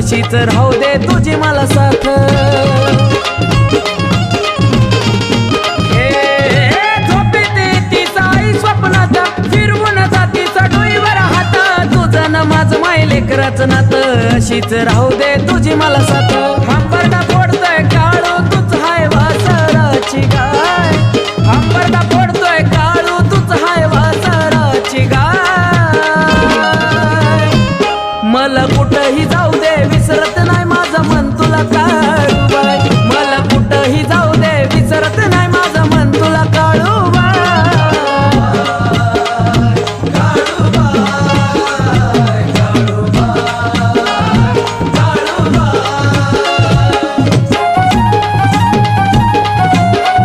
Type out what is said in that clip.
अशी तर हो दे तुझी मला साथ. आई ना राहू दे तुझी मला साथ. हंबरदा फोडतोय काळू तुझ हाय वासराची गाय. हंबरदा फोडतोय काळू तुझ हाय वासराची गाय. मला कुठंही जा